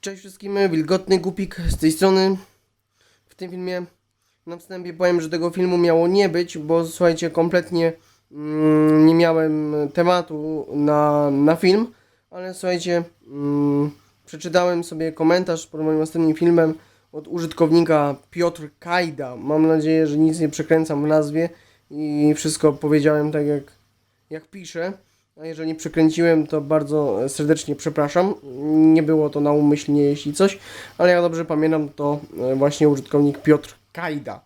Cześć wszystkim, Wilgotny Gupik z tej strony. W tym filmie na wstępie powiem, że tego filmu miało nie być, bo słuchajcie, kompletnie mm, nie miałem tematu na, na film, ale słuchajcie, mm, przeczytałem sobie komentarz pod moim ostatnim filmem od użytkownika Piotr Kajda. Mam nadzieję, że nic nie przekręcam w nazwie i wszystko powiedziałem tak jak, jak piszę. A jeżeli przekręciłem, to bardzo serdecznie przepraszam. Nie było to naumyślnie, jeśli coś, ale jak dobrze pamiętam, to e, właśnie użytkownik Piotr Kajda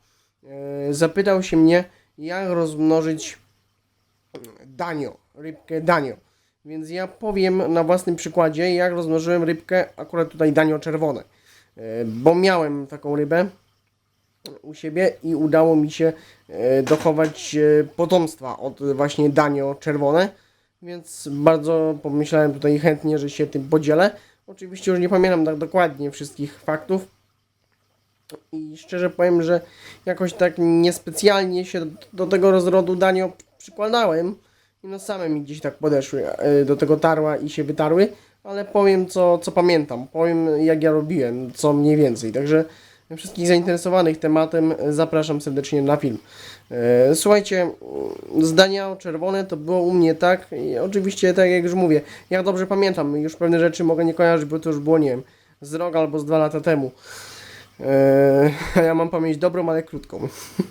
e, zapytał się mnie, jak rozmnożyć danio, rybkę danio. Więc ja powiem na własnym przykładzie, jak rozmnożyłem rybkę, akurat tutaj danio czerwone. E, Bo miałem taką rybę u siebie i udało mi się dochować potomstwa od właśnie danio czerwone. Więc bardzo pomyślałem tutaj chętnie, że się tym podzielę. Oczywiście już nie pamiętam tak dokładnie wszystkich faktów. I szczerze powiem, że jakoś tak niespecjalnie się do, tego rozrodu danio przykładałem. I no same mi gdzieś tak podeszły e, do tego tarła i się wytarły. Ale powiem co, co pamiętam. Powiem jak ja robiłem, co mniej więcej. Także wszystkich zainteresowanych tematem zapraszam serdecznie na film. E, Słuchajcie, zdania czerwone to było u mnie tak, i oczywiście tak jak już mówię, jak dobrze pamiętam, już pewne rzeczy mogę nie kojarzyć, bo to już było, nie wiem, z rok albo z dwa lata temu. E, A ja mam pamięć dobrą, ale krótką.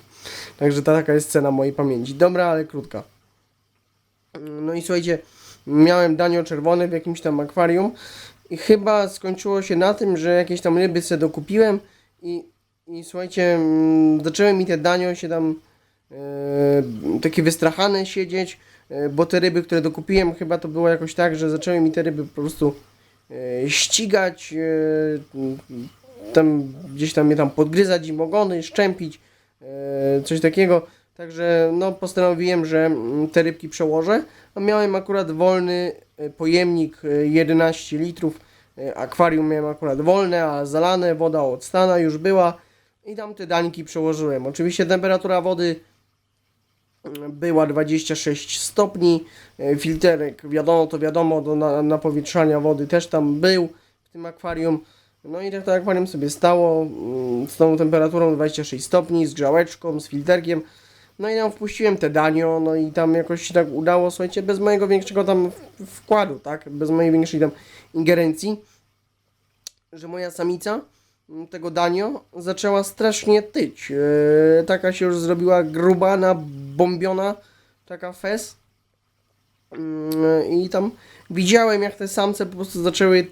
Także ta taka jest cena mojej pamięci. Dobra, ale krótka. No i słuchajcie, miałem danio czerwone w jakimś tam akwarium i chyba skończyło się na tym, że jakieś tam ryby sobie dokupiłem i, i słuchajcie, mm, zaczęły mi te danio się tam e, takie wystrachane siedzieć, e, bo te ryby, które dokupiłem, chyba to było jakoś tak, że zaczęły mi te ryby po prostu e, ścigać, e, tam gdzieś tam je tam podgryzać im ogony, szczępić, e, coś takiego. Także no postanowiłem, że mm, te rybki przełożę. A miałem akurat wolny e, pojemnik e, 11 litrów. E, Akwarium miałem akurat wolne, a zalane, woda od stana już była. I tam te dańki przełożyłem. Oczywiście temperatura wody mm, była 26 stopni. E, Filterek, wiadomo, to wiadomo, do na, napowietrzania wody też tam był w tym akwarium. No i tak to akwarium sobie stało mm, z tą temperaturą 26 stopni, z grzałeczką, z filterkiem. No i tam wpuściłem te danio, no i tam jakoś się tak udało, słuchajcie, bez mojego większego tam wkładu, tak, bez mojej większej tam ingerencji, że moja samica mm, tego danio zaczęła strasznie tyć. Yy, taka się już zrobiła gruba, nabombiona, taka fez. Yy, I tam widziałem, jak te samce po prostu zaczęły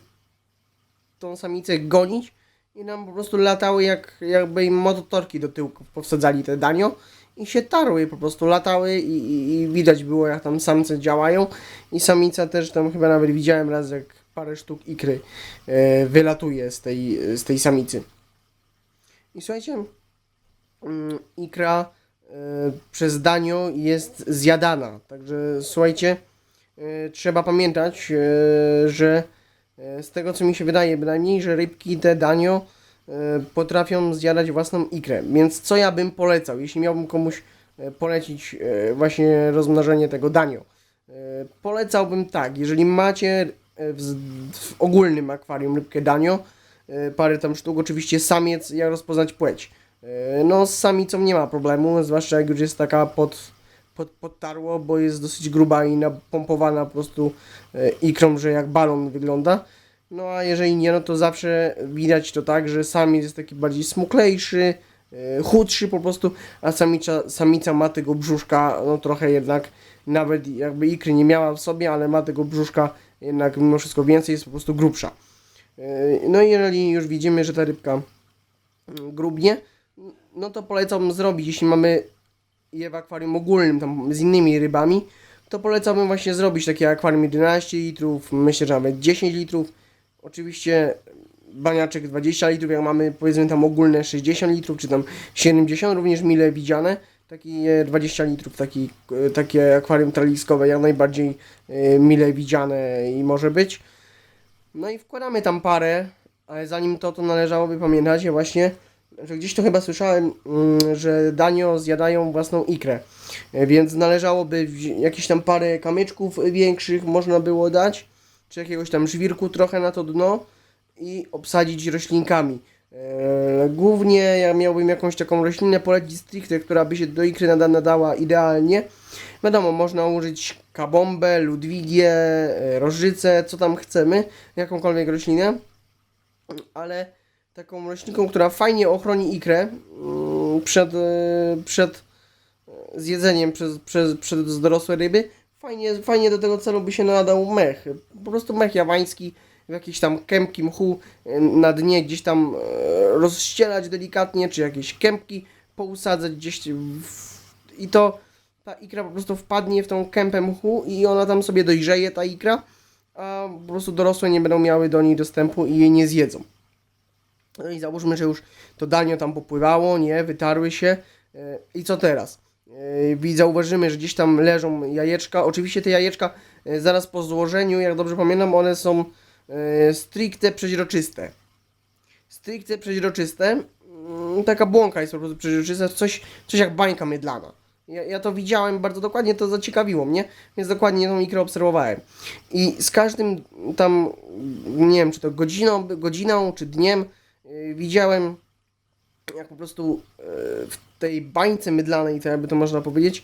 tą samicę gonić i nam po prostu latały jak jakby im mototorki do tyłków powsadzali te danio i się tarły, po prostu latały i, i, i widać było jak tam samce działają i samica też tam chyba nawet widziałem raz jak parę sztuk ikry e, wylatuje z tej, z tej samicy. I słuchajcie, mm, ikra e, przez danio jest zjadana, także słuchajcie, e, trzeba pamiętać, e, że e, z tego co mi się wydaje, bynajmniej, że rybki te danio potrafią zjadać własną ikrę. Więc co ja bym polecał, jeśli miałbym komuś e, polecić e, właśnie rozmnożenie tego danio? E, Polecałbym tak, jeżeli macie e, w, w ogólnym akwarium rybkę danio, e, parę tam sztuk, oczywiście samiec, jak rozpoznać płeć? E, No z samicą nie ma problemu, zwłaszcza jak już jest taka pod, pod, podtarło, bo jest dosyć gruba i napompowana po prostu e, ikrą, że jak balon wygląda. No a jeżeli nie, no to zawsze widać to tak, że samiec jest taki bardziej smuklejszy, e, chudszy po prostu, a samica, samica ma tego brzuszka, no trochę jednak, nawet jakby ikry nie miała w sobie, ale ma tego brzuszka jednak mimo wszystko więcej, jest po prostu grubsza. E, No i jeżeli już widzimy, że ta rybka mm, grubnie, no to polecam zrobić, jeśli mamy je w akwarium ogólnym, tam z innymi rybami, to polecałbym właśnie zrobić takie akwarium 11 litrów, myślę, że nawet 10 litrów. Oczywiście baniaczek 20 litrów, jak mamy powiedzmy tam ogólne 60 litrów, czy tam 70 również mile widziane. Takie 20 litrów, taki, e, takie akwarium traliskowe jak najbardziej e, mile widziane i może być. No i wkładamy tam parę, ale zanim to, to należałoby pamiętać właśnie, że gdzieś to chyba słyszałem, mm, że danio zjadają własną ikrę. E, Więc należałoby jakieś tam parę kamyczków większych można było dać, czy jakiegoś tam żwirku trochę na to dno i obsadzić roślinkami. E, Głównie ja miałbym jakąś taką roślinę polecić stricte, która by się do ikry nada, nadała idealnie. Wiadomo, można użyć kabombę, ludwigię, e, rożycę, co tam chcemy, jakąkolwiek roślinę, ale taką roślinką, która fajnie ochroni ikrę mm, przed, e, przed zjedzeniem przez, przez, przez dorosłe ryby, fajnie, fajnie do tego celu by się nadał mech. Po prostu mech jawański, w jakiejś tam kępki mchu e, na dnie gdzieś tam e, rozścielać delikatnie, czy jakieś kępki pousadzać gdzieś w... i to ta ikra po prostu wpadnie w tą kępę mchu i ona tam sobie dojrzeje, ta ikra, a po prostu dorosłe nie będą miały do niej dostępu i jej nie zjedzą. No i załóżmy, że już to danio tam popływało, nie, wytarły się e, i co teraz? E, I zauważymy, że gdzieś tam leżą jajeczka. Oczywiście te jajeczka e, zaraz po złożeniu, jak dobrze pamiętam, one są e, stricte przeźroczyste. Stricte przeźroczyste. Mm, Taka błąka jest po prostu przeźroczysta, coś, coś jak bańka mydlana. Ja, ja to widziałem bardzo dokładnie, to zaciekawiło mnie, więc dokładnie tą mikrę obserwowałem. I z każdym tam, nie wiem, czy to godziną, godziną czy dniem, yy, widziałem jak po prostu e, tej bańce mydlanej, to jakby to można powiedzieć, e,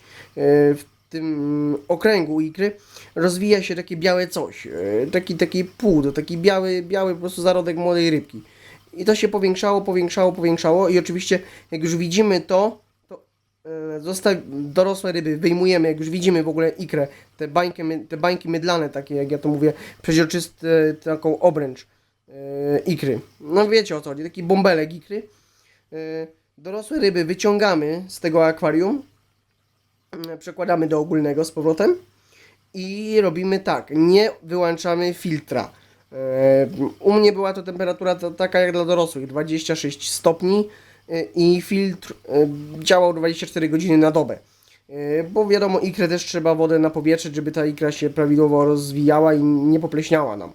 w tym okręgu ikry rozwija się takie białe coś, e, taki, taki płód, taki biały, biały po prostu zarodek młodej rybki. I to się powiększało, powiększało, powiększało i oczywiście jak już widzimy to, to e, zostaw, dorosłe ryby wyjmujemy, jak już widzimy w ogóle ikrę, te, bańki, te bańki mydlane, takie jak ja to mówię, przeźroczyste, taką obręcz ikry. No wiecie o co chodzi, taki bąbelek ikry. Dorosłe ryby wyciągamy z tego akwarium, e, przekładamy do ogólnego z powrotem i robimy tak, nie wyłączamy filtra. E, U mnie była to temperatura ta- taka jak dla dorosłych, 26 stopni e, i filtr e, działał 24 godziny na dobę. Bo wiadomo, ikrę też trzeba wodę napowietrzyć, żeby ta ikra się prawidłowo rozwijała i nie popleśniała nam.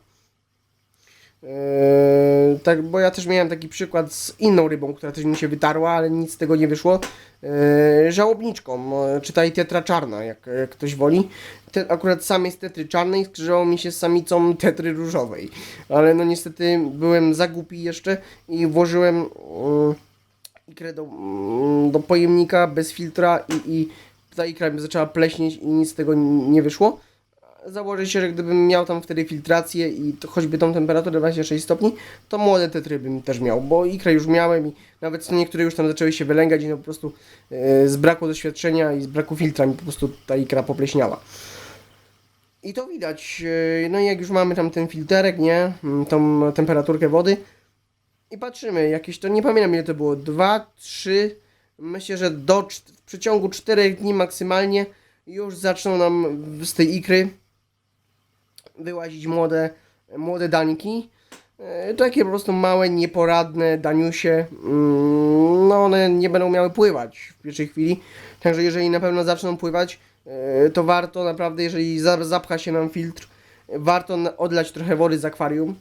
Eee, tak, bo ja też miałem taki przykład z inną rybą, która też mi się wytarła, ale nic z tego nie wyszło. Eee, żałobniczką, e, czytaj tetra czarna, jak, jak ktoś woli. Te, akurat samiec tetry czarnej skrzyżował mi się z samicą tetry różowej. Ale no niestety byłem za głupi jeszcze i włożyłem e, ikrę do, mm, do pojemnika bez filtra i, i ta ikra zaczęła pleśnieć i nic z tego nie wyszło założę się, że gdybym miał tam wtedy filtrację i choćby tą temperaturę 26 stopni, to młode tetry bym też miał, bo ikrę już miałem i nawet niektóre już tam zaczęły się wylęgać i no po prostu e, z braku doświadczenia i z braku filtra mi po prostu ta ikra popleśniała. I to widać, e, no i jak już mamy tam ten filterek, nie, tą temperaturkę wody i patrzymy, jakieś to, nie pamiętam ile to było, 2, 3, myślę, że do, w przeciągu 4 dni maksymalnie już zaczną nam z tej ikry wyłazić młode, młode dańki. E, Takie po prostu małe, nieporadne daniusie. Mm, No one nie będą miały pływać w pierwszej chwili. Także jeżeli na pewno zaczną pływać, e, to warto naprawdę, jeżeli za- zapcha się nam filtr, warto odlać trochę wody z akwarium.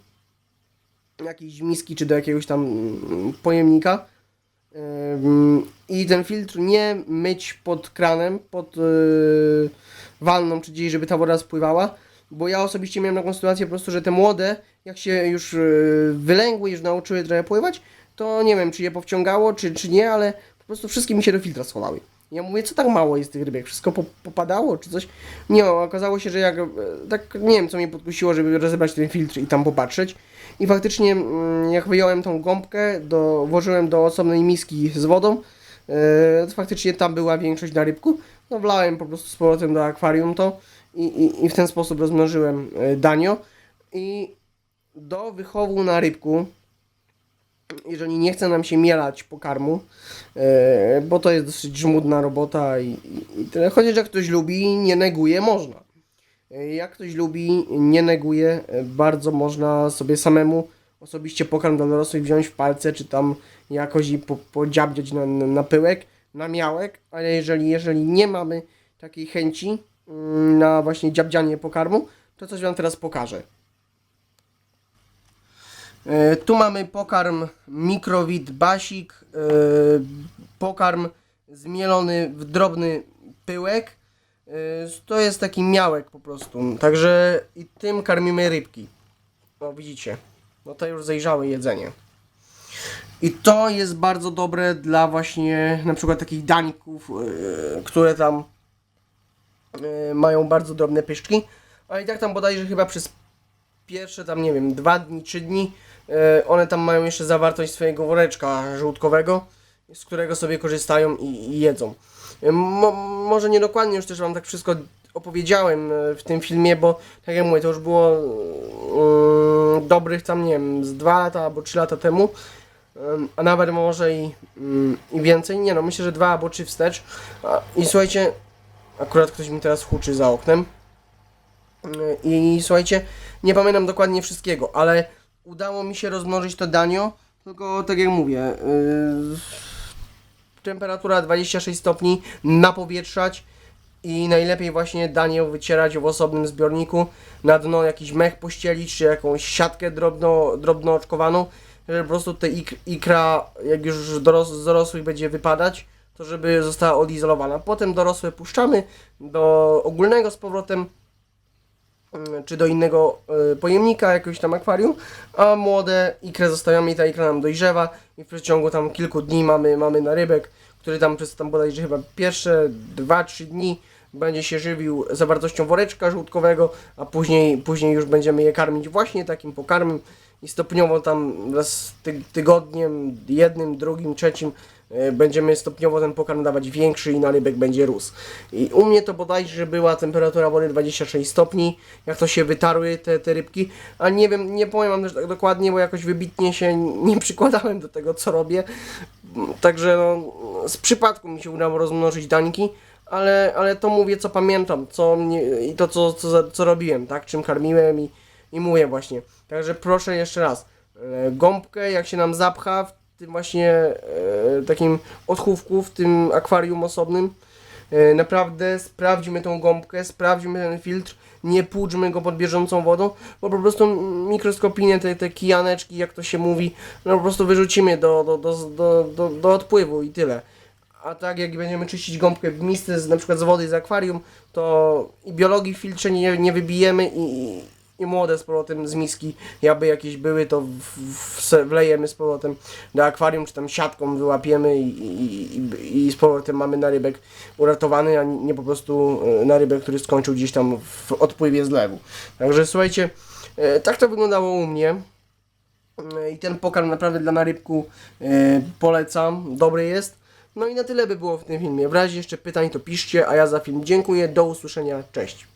Jakiejś miski czy do jakiegoś tam mm, pojemnika. Ym, I ten filtr nie myć pod kranem, pod wanną czy gdzieś, żeby ta woda spływała, bo ja osobiście miałem taką sytuację po prostu, że te młode, jak się już yy, wylęgły, już nauczyły trochę pływać, to nie wiem, czy je powciągało, czy, czy nie, ale po prostu wszystkie mi się do filtra schowały. Ja mówię, co tak mało jest tych rybek? Wszystko po, popadało, czy coś? Nie, okazało się, że jak, e, tak nie wiem, co mnie podkusiło, żeby rozebrać ten filtr i tam popatrzeć. I faktycznie, mm, jak wyjąłem tą gąbkę, do, włożyłem do osobnej miski z wodą, e, to faktycznie tam była większość na rybku. No wlałem po prostu z powrotem do akwarium to i, i, i w ten sposób rozmnożyłem e, danio. I do wychowu na rybku, jeżeli nie chce nam się mielać pokarmu, e, bo to jest dosyć żmudna robota i, i, tyle. Chociaż jak ktoś lubi, nie neguje, można. E, Jak ktoś lubi, nie neguje, bardzo można sobie samemu osobiście pokarm dla dorosłych wziąć w palce, czy tam jakoś i po, podziabdziać na, na, pyłek, na miałek, ale jeżeli, jeżeli nie mamy takiej chęci na właśnie dziabdzianie pokarmu, to coś Wam teraz pokażę. E, Tu mamy pokarm mikrowid basik, e, pokarm zmielony w drobny pyłek. E, To jest taki miałek po prostu. Także i tym karmimy rybki. O, widzicie. no to już zajrzałe jedzenie. I to jest bardzo dobre dla właśnie na przykład takich dańków, które tam mają bardzo drobne pyszczki. A i tak tam bodajże chyba przez pierwsze tam nie wiem, dwa dni, trzy dni yy, one tam mają jeszcze zawartość swojego woreczka żółtkowego, z którego sobie korzystają i, i jedzą. Yy, Mo, może nie dokładnie już też wam tak wszystko opowiedziałem w tym filmie, bo tak jak mówię, to już było yy, dobrych tam nie wiem, z dwa lata albo trzy lata temu. Ym, a nawet może i, ym, i więcej. Nie no, myślę, że dwa albo trzy wstecz. A, I słuchajcie, akurat ktoś mi teraz huczy za oknem. I słuchajcie, nie pamiętam dokładnie wszystkiego, ale udało mi się rozmnożyć to danio, tylko tak jak mówię, yy, temperatura 26 stopni, napowietrzać i najlepiej właśnie danie wycierać w osobnym zbiorniku, na dno jakiś mech pościelić, czy jakąś siatkę drobno, drobno oczkowaną, żeby po prostu ik ikra, jak już doros z dorosłych będzie wypadać, to żeby została odizolowana. Potem dorosłe puszczamy do ogólnego z powrotem, mm, czy do innego y, pojemnika, jakiegoś tam akwarium, a młode ikrę zostawiamy i ta ikra nam dojrzewa i w przeciągu tam kilku dni mamy, mamy narybek, który tam przez tam bodajże chyba pierwsze 2-3 dni będzie się żywił zawartością woreczka żółtkowego, a później, później już będziemy je karmić właśnie takim pokarmem i stopniowo tam raz ty, tygodniem, jednym, drugim, trzecim będziemy stopniowo ten pokarm dawać większy i narybek będzie rósł. I u mnie to bodajże była temperatura wody 26 stopni, jak to się wytarły te, te rybki, a nie wiem, nie powiem wam też tak dokładnie, bo jakoś wybitnie się nie przykładałem do tego, co robię. Także no, z przypadku mi się udało rozmnożyć dańki, ale, ale to mówię, co pamiętam, co mnie, i to, co, co, co robiłem, tak, czym karmiłem i, i mówię właśnie. Także proszę jeszcze raz, e, gąbkę jak się nam zapcha tym właśnie e, takim odchówku, w tym akwarium osobnym, e, naprawdę sprawdźmy tą gąbkę, sprawdźmy ten filtr, nie płuczmy go pod bieżącą wodą, bo po prostu mikroskopijnie te, te kijaneczki, jak to się mówi, no po prostu wyrzucimy do, do, do, do, do, do odpływu i tyle. A tak jak będziemy czyścić gąbkę w misce z, na przykład z wody z akwarium, to i biologii w filtrze nie, nie wybijemy i, i młode z powrotem z miski, jakby jakieś były, to w, w, wlejemy z powrotem do akwarium, czy tam siatką wyłapiemy i, i, i, i z powrotem mamy narybek uratowany, a nie po prostu e, narybek, który skończył gdzieś tam w odpływie zlewu. Także słuchajcie, e, tak to wyglądało u mnie. E, I ten pokarm naprawdę dla narybku polecam, dobry jest. No i na tyle by było w tym filmie. W razie jeszcze pytań to piszcie, a ja za film dziękuję. Do usłyszenia, cześć.